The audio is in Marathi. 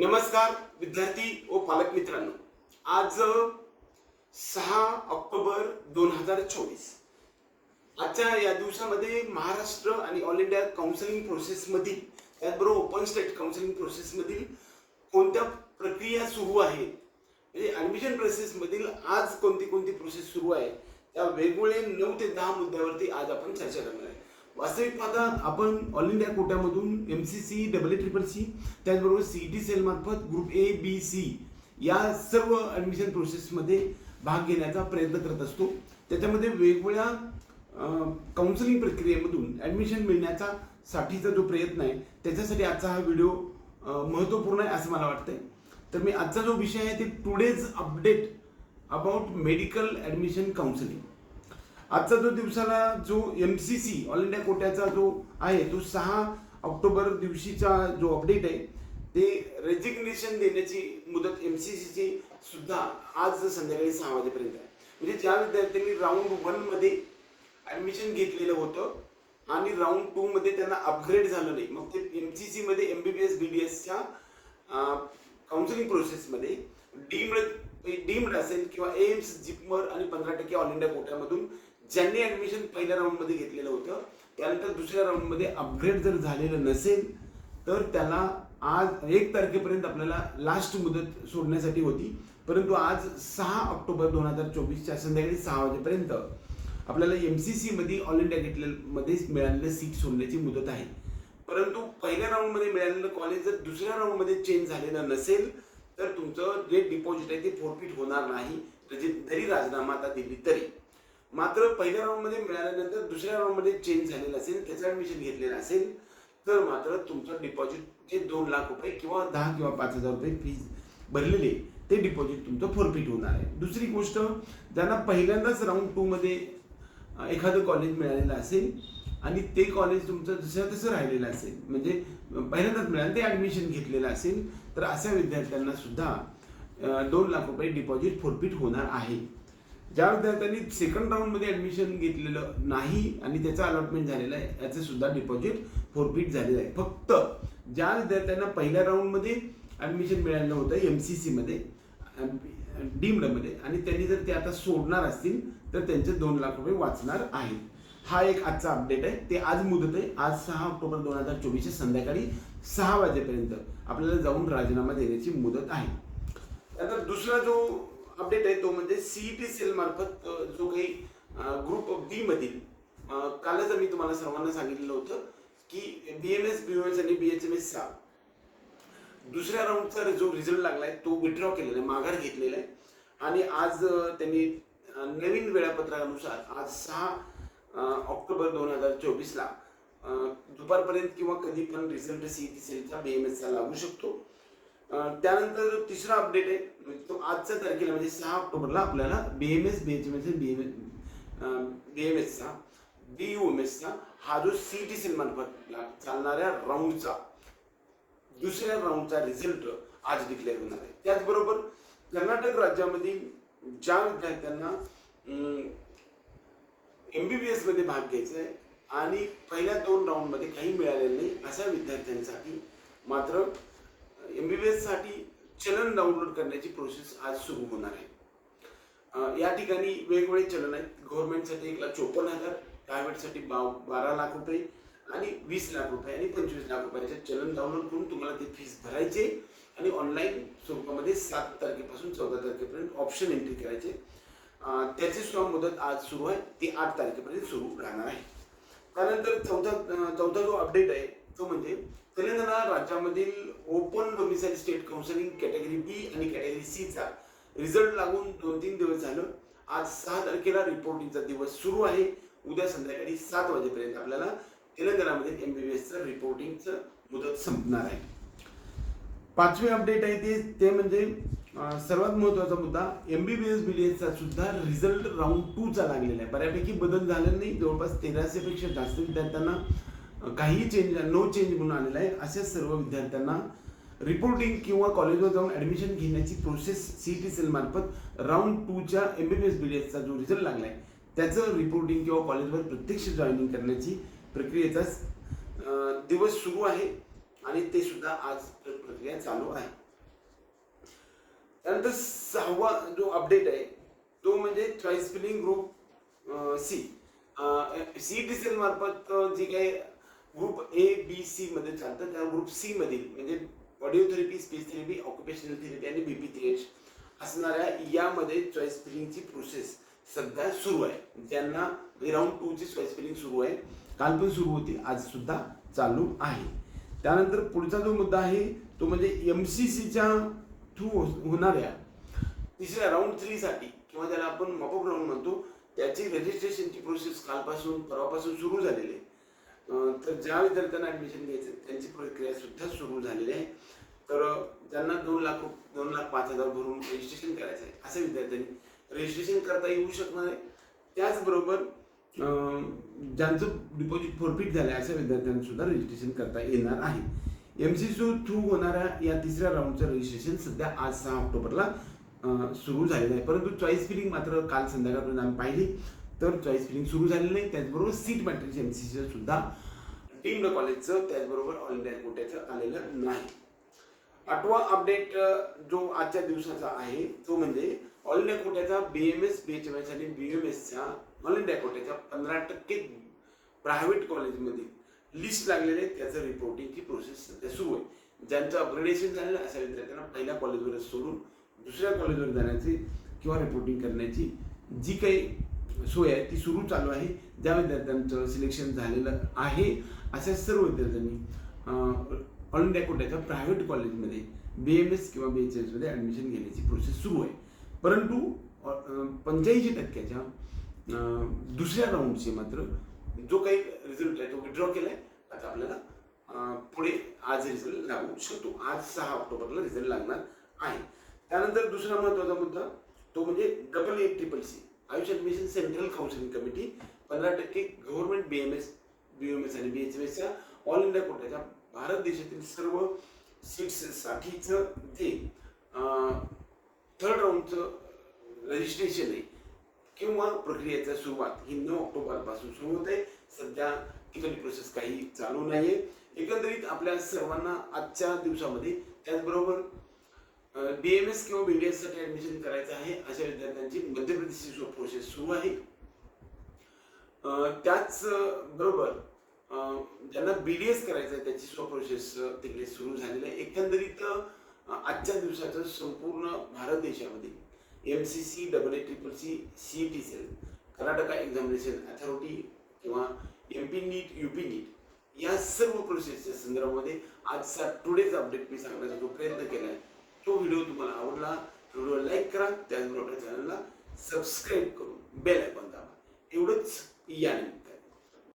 नमस्कार विद्यार्थी व पालक मित्रांनो. आज सहा ऑक्टोबर दोन हजार चोवीस. आजच्या या दिवसामध्ये महाराष्ट्र आणि ऑल इंडिया काउन्सिलिंग प्रोसेसमधील त्याचबरोबर ओपन स्टेट काउन्सिलिंग प्रोसेसमधील कोणत्या प्रक्रिया सुरू आहेत? म्हणजे ॲडमिशन प्रोसेसमधील आज कोणती कोणती प्रोसेस सुरू आहे? त्या वेगवेगळे नऊ ते दहा मुद्द्यावरती आज आपण चर्चा करणार आहे. वास्तविक आता आपण all India कोट्यामधून M C C double A triple C त्याचबरोबर सी टी सेल मार्फत ग्रुप ए बी सी या सर्व ॲडमिशन प्रोसेसमध्ये भाग घेण्याचा प्रयत्न करत असतो. त्याच्यामध्ये वेगवेगळ्या काउन्सिलिंग प्रक्रियेमधून ॲडमिशन मिळण्याचा साठीचा जो प्रयत्न आहे त्याच्यासाठी आजचा हा व्हिडिओ महत्त्वपूर्ण आहे असं मला वाटतंय. तर मी आजचा जो विषय आहे ते today's update about medical admission counselling आजचा जो दिवसाला जो M C C all India कोट्याचा जो आहे तो सहा ऑक्टोबर दिवशीचा जो अपडेट आहे ते रेजिग्नेशन देण्याची मुदत एम सी सीची सुद्धा आज संध्याकाळी सहा वाजेपर्यंत आहे. म्हणजे ज्या विद्यार्थ्यांनी राऊंड वनमध्ये ॲडमिशन घेतलेलं होतं आणि राऊंड टूमध्ये त्यांना अपग्रेड झालं नाही मग ते एम सी सीमध्ये M B B S B D एसच्या काउन्सिलिंग प्रोसेसमध्ये डीम्ड डीम्ड असेल किंवा एम्स जिपमर आणि पंधरा टक्के ऑल इंडिया कोट्यामधून ज्यांनी ऍडमिशन पहिल्या राऊंडमध्ये घेतलेलं होतं त्यानंतर दुसऱ्या राऊंडमध्ये अपग्रेड जर झालेलं नसेल तर त्याला आज एक तारखेपर्यंत आपल्याला लास्ट मुदत सोडण्यासाठी होती. परंतु आज सहा ऑक्टोबर दोन हजार चोवीसच्या संध्याकाळी सहा वाजेपर्यंत आपल्याला एम सी सीमध्ये ऑल इंडिया घेतलेमध्ये मिळालेलं सीट सोडण्याची मुदत आहे. परंतु पहिल्या राऊंडमध्ये मिळालेलं कॉलेज जर दुसऱ्या राऊंडमध्ये चेंज झालेलं नसेल तर तुमचं जे डिपॉझिट आहे ते फोरफिट होणार नाही. जरी राजीनामा आता दिली तरी. मात्र पहिल्या राऊंडमध्ये मिळाल्यानंतर दुसऱ्या राऊंडमध्ये चेंज झालेलं असेल त्याचं ऍडमिशन घेतलेलं असेल तर मात्र तुमचं डिपॉझिट जे दोन लाख रुपये किंवा दहा किंवा पाच हजार रुपये फीज भरलेले ते डिपॉझिट तुमचं फोरफिट होणार आहे. दुसरी गोष्ट ज्यांना पहिल्यांदाच राऊंड टूमध्ये एखादं कॉलेज मिळालेलं असेल आणि ते कॉलेज तुमचं जसं तसं राहिलेलं असेल म्हणजे पहिल्यांदाच मिळालं ते ॲडमिशन घेतलेलं असेल तर अशा विद्यार्थ्यांना सुद्धा दोन लाख रुपये डिपॉझिट फोरफिट होणार आहे. ज्या विद्यार्थ्यांनी सेकंड राऊंडमध्ये ॲडमिशन घेतलेलं नाही आणि त्याचं अलॉटमेंट झालेलं आहे याचे सुद्धा डिपॉझिट फोरफिट झालेलं आहे. फक्त ज्या विद्यार्थ्यांना पहिल्या राऊंडमध्ये ॲडमिशन मिळालं होतं एम सी सीमध्ये डीमडमध्ये आणि त्यांनी जर ते आता सोडणार असतील तर त्यांचे दोन लाख रुपये वाचणार आहेत. हा एक आजचा अपडेट आहे. ते आज मुदत आहे. आज सहा ऑक्टोबर दोन हजार चोवीस संध्याकाळी सहा वाजेपर्यंत आपल्याला जाऊन राजीनामा देण्याची मुदत आहे. त्यानंतर दुसरा जो अपडेट आहे तो म्हणजे सीईटी सेल मार्फत जो काही ग्रुप बी मधील कालच मी तुम्हाला सर्वांना सांगितलेलं होतं की B M S B M S आणि बी एच एम एसचा दुसऱ्या राऊंडचा जो रिझल्ट लागलाय तो विड्रॉ केलेला आहे माघार घेतलेला आहे. आणि आज त्यांनी नवीन वेळापत्रकानुसार आज सहा ऑक्टोबर दोन हजार चोवीसला दुपारपर्यंत किंवा कधी पण रिझल्ट सीईटी सेलचा बी एम एसचा लागू शकतो. त्यानंतर जो तिसरा अपडेट आहे म्हणजे तो आजच्या तारखेला म्हणजे सहा ऑक्टोबरला आपल्याला B M S B H M S B M B M एसचा B U M एसचा हा जो सी टी सी मार्फत चालणाऱ्या राऊंडचा दुसऱ्या राऊंडचा रिझल्ट आज डिक्लेअर होणार आहे. त्याचबरोबर कर्नाटक राज्यामधील ज्या विद्यार्थ्यांना एम बी बी एसमध्ये भाग घ्यायचा आहे आणि पहिल्या दोन राऊंडमध्ये काही मिळालेलं नाही अशा विद्यार्थ्यांसाठी मात्र एम बी बी एससाठी चलन डाउनलोड करण्याची प्रोसेस आज सुरू होणार आहे. या ठिकाणी वेगवेगळे चलन आहेत. गव्हर्नमेंटसाठी एक लाख चोपन्न हजार प्रायव्हेटसाठी बा बारा लाख रुपये आणि वीस लाख रुपये आणि पंचवीस लाख रुपयाचे चलन डाउनलोड करून तुम्हाला ते फीस भरायचे आणि ऑनलाईन स्वरूपामध्ये सात तारखेपासून चौदा तारखेपर्यंत ऑप्शन एंट्री करायचे. त्याची सुद्धा मुदत आज सुरू आहे. ती आठ तारखेपर्यंत सुरू राहणार आहे. त्यानंतर चौथा चौथा जो अपडेट आहे तो म्हणजे तेलंगणा राज्यामधील open domicile state counselling category B आणि कॅटेगरी सीचा रिझल्ट लागून दोन तीन दिवस झालं. आज सहा तारखेला रिपोर्टिंगचा दिवस सुरू आहे. उद्या संध्याकाळी सात वाजेपर्यंत आपल्याला तेलंगणामध्ये एम बी बी एसचं रिपोर्टिंगचं मुदत संपणार आहे. पाचवे अपडेट आहे ते ते म्हणजे सर्वात महत्त्वाचा मुद्दा M B B S B D एसचा सुद्धा रिझल्ट राऊंड टूचा लागलेला आहे. बऱ्यापैकी बदल झाला नाही. जवळपास तेराशेपेक्षा जास्त विद्यार्थ्यांना काही काहीही चेंज नो चेंज म्हणून आलेला आहे. अशा सर्व विद्यार्थ्यांना रिपोर्टिंग किंवा कॉलेजवर जाऊन ॲडमिशन घेण्याची प्रोसेस सी टी सेल मार्फत round टूच्या M B B S B D एसचा जो रिझल्ट लागला आहे त्याचं रिपोर्टिंग किंवा कॉलेजवर प्रत्यक्ष जॉईनिंग करण्याची प्रक्रियेचा दिवस सुरू आहे आणि ते सुद्धा आज प्रक्रिया चालू आहे. त्यानंतर सहावा जो अपडेट आहे तो म्हणजे choice filling group C C T C मार्फत जे काही ग्रुप ए बी सी मध्ये चालतं. त्या ग्रुप सी मधील म्हणजे audio therapy speech therapy occupational therapy आणि बीपी थेरेपी असणाऱ्या यामध्ये चॉईस फिलिंगची प्रोसेस सध्या सुरू आहे. ज्यांना राऊंड टू ची चॉईस फिलिंग सुरू आहे. काल पण सुरू होती आज सुद्धा चालू आहे. त्यानंतर पुढचा जो मुद्दा आहे तो म्हणजे एम सी सीच्या थ्रू होणाऱ्या तिसऱ्या राऊंड थ्रीसाठी किंवा ज्याला आपण मॉपअप राऊंड म्हणतो त्याची रजिस्ट्रेशनची प्रोसेस कालपासून परवापासून सुरू झालेली आहे. तर ज्या विद्यार्थ्यांना ऍडमिशन घ्यायचं त्यांची प्रक्रिया सुद्धा सुरू झालेली आहे. तर ज्यांना दोन लाख दोन लाख पाच हजार भरून रजिस्ट्रेशन करायचं आहे अशा विद्यार्थ्यांनी रजिस्ट्रेशन करता येऊ शकणार आहे. त्याचबरोबर ज्यांचं डिपॉझिट फोरफिट झालं आहे अशा विद्यार्थ्यांना सुद्धा रजिस्ट्रेशन करता येणार आहे. एम सी सी थ्रू होणाऱ्या या तिसऱ्या राऊंडचं रजिस्ट्रेशन सध्या आज सहा ऑक्टोबरला सुरू झालेलं आहे. परंतु चॉईस फिलिंग मात्र काल संध्याकाळपर्यंत आम्ही पाहिली. तर चॉईस फिलिंग सुरू झालेलं नाही. त्याचबरोबर सीट मॅट्रिक्स एम सी सीचं सुद्धा डीम्ड कॉलेजचं त्याचबरोबर ऑल इंडिया कोट्याचं आलेलं नाही. आठवा अपडेट जो आजच्या दिवसाचा आहे तो म्हणजे all India कोट्याचा B M S B H M S आणि बी एम एसच्या ऑल इंडिया कोट्याच्या पंधरा टक्के प्रायव्हेट कॉलेजमध्ये लिस्ट लागलेले त्याचं रिपोर्टिंगची प्रोसेस सध्या सुरू आहे. ज्यांचं अपग्रेडेशन झालेलं अशा विद्यार्थ्यांना पहिल्या कॉलेजवर सोडून दुसऱ्या कॉलेजवर जाण्याची किंवा रिपोर्टिंग करण्याची जी काही सोय आहे ती सुरू चालू आहे. ज्या विद्यार्थ्यांचं सिलेक्शन झालेलं आहे अशा सर्व विद्यार्थ्यांनी ऑल इंडिया कोट्याच्या प्रायव्हेट कॉलेजमध्ये बी एम एस किंवा बी एच एसमध्ये ॲडमिशन घेण्याची प्रोसेस सुरू आहे. परंतु पंच्याऐंशी टक्क्याच्या दुसऱ्या राऊंडचे मात्र जो काही रिझल्ट आहे तो विड्रॉ आहे आता आपल्याला पुढे आज रिझल्ट लागू शकतो. आज सहा ऑक्टोबरला रिझल्ट लागणार आहे. त्यानंतर दुसरा महत्त्वाचा मुद्दा तो म्हणजे double A triple C AYUSH admission central counselling committee पंधरा टक्के government B M S B M S आणि बी एच एम एसच्या ऑल इंडिया कोट्याच्या भारत देशातील सर्व सीट्ससाठीचं ते जे थर्ड राऊंडचं रजिस्ट्रेशन आहे. किंवा प्रक्रियेचा सुरुवात ही नऊ ऑक्टोबरपासून सुरू होत आहे. सध्या तिकडे प्रोसेस काही चालू नाही आहे एकंदरीत आपल्या सर्वांना आजच्या दिवसामध्ये त्याचबरोबर बी एम एस किंवा बी डी ऍडमिशन करायचं आहे अशा विद्यार्थ्यांची मध्य प्रदेशची प्रोसेस सुरू आहे. त्याच बरोबर ज्यांना बीडीएस करायचं आहे त्याची सुद्धा प्रोसेस तिकडे सुरू झालेली आहे. एकंदरीत आजच्या दिवसाचं संपूर्ण भारत देशामध्ये M C C double A triple C C T cell Karnataka examination authority किंवा M P NEET U P NEET या सर्व प्रोसेसच्या संदर्भामध्ये आजचा टुडेचा अपडेट मी सांगण्याचा जो प्रयत्न केला आहे तो व्हिडिओ तुम्हाला आवडला व्हिडिओ लाईक करा त्याचबरोबर आपल्या चॅनलला सबस्क्राईब करून बेल आयकॉन दाबा. एवढंच. याने